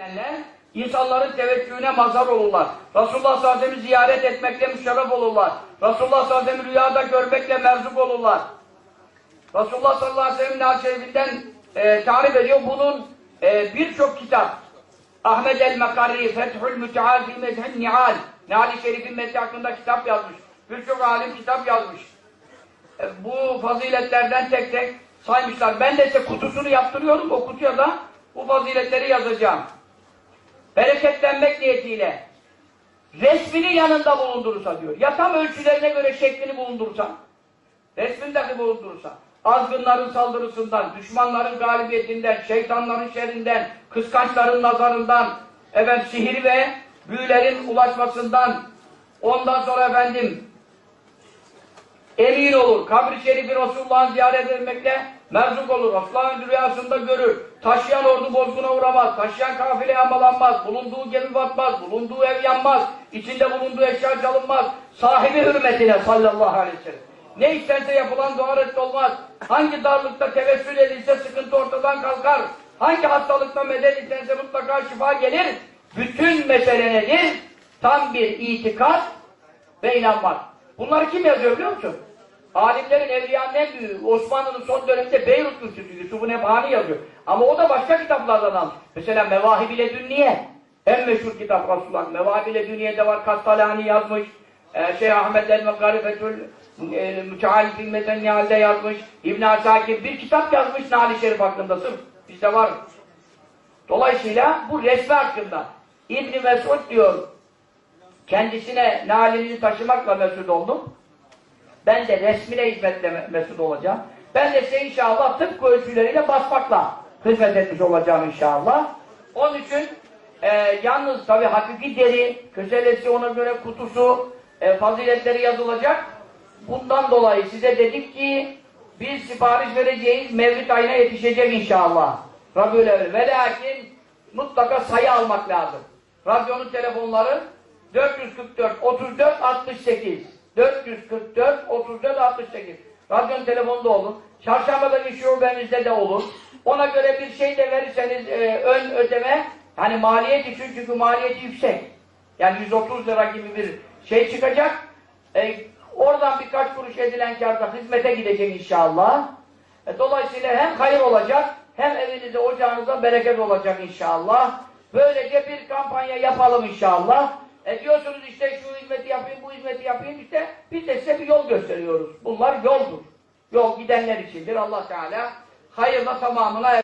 edenler insanların teveccühüne mazhar olurlar. Resulullah sallallahu aleyhi ziyaret etmekle müşerref olurlar. Resulullah sallallahu aleyhi rüyada görmekle merzuk olurlar. Resulullah sallallahu aleyhi ve sellem'in hadis-i şerifinden e, tarif ediyor. Bunun e, birçok kitap Ahmed el-Mekarri, Fethül Müteal fi Mezhen Nihal Nihal-i Şerif'in methi hakkında kitap yazmış. Birçok alim kitap yazmış. E, bu faziletlerden tek tek saymışlar. Ben de size kutusunu yaptırıyorum. O kutuya da bu faziletleri yazacağım. Bereketlenmek niyetiyle resmini yanında bulundurursa diyor. Ya tam ölçülerine göre şeklini bulundurursa resmini dahi bulundurursa azgınların saldırısından, düşmanların galibiyetinden, şeytanların şerrinden, kıskançların nazarından, efendim sihir ve büyülerin ulaşmasından, ondan sonra efendim emin olur. Kabri şerifi Resulullah'ın ziyaret etmekle merzuk olur. Resulullah'ın rüyasında görür. Taşıyan ordu bozguna uğramaz. Taşıyan kafile yağmalanmaz. Bulunduğu gemi batmaz. Bulunduğu ev yanmaz. içinde bulunduğu eşya çalınmaz. Sahibi hürmetine sallallahu aleyhi ve sellem. Ne istense yapılan dua olmaz. Hangi darlıkta tevessül edilse sıkıntı ortadan kalkar. Hangi hastalıkta medet istense mutlaka şifa gelir. Bütün mesele nedir? Tam bir itikat ve inanmak. Bunları kim yazıyor biliyor musun? Alimlerin, evliyanın en büyüğü, Osmanlı'nın son döneminde Beyrut Müftüsü Yusuf-u Nebhani yazıyor. Ama o da başka kitaplardan almış. Mesela Mevahib ile Dünniye. En meşhur kitap Resulullah. Mevahib ile Dünniye'de var. Kastalani yazmış. Ee, Şeyh Ahmet el-Mekkari Fethül e, Müteal Filmeten Nihal'de yazmış. İbn Asakir bir kitap yazmış Nali Şerif hakkında sırf. Bizde var. Dolayısıyla bu resmi hakkında İbn Mesud diyor kendisine nalini taşımakla mesut oldum. Ben de resmine hizmetle mesut olacağım. Ben de size inşallah tıpkı ölçüleriyle basmakla hizmet etmiş olacağım inşallah. Onun için e, yalnız tabi hakiki deri, köselesi ona göre kutusu, e, faziletleri yazılacak. Bundan dolayı size dedik ki biz sipariş vereceğiz, Mevlid ayına yetişecek inşallah. Evvel. Ve lakin mutlaka sayı almak lazım. Radyonun telefonları 444 34 68 444 34 68 Radyonun telefonda olur. Çarşambadaki şubemizde de olur. Ona göre bir şey de verirseniz e, ön ödeme hani maliyet için çünkü maliyeti yüksek. Yani 130 lira gibi bir şey çıkacak. E, oradan birkaç kuruş edilen kârda hizmete gidecek inşallah. E, dolayısıyla hem hayır olacak hem evinize ocağınıza bereket olacak inşallah. Böylece bir kampanya yapalım inşallah. E diyorsunuz işte şu hizmeti yapayım, bu hizmeti yapayım işte biz de size bir yol gösteriyoruz. Bunlar yoldur. Yol gidenler içindir. Allah Teala hayırla tamamına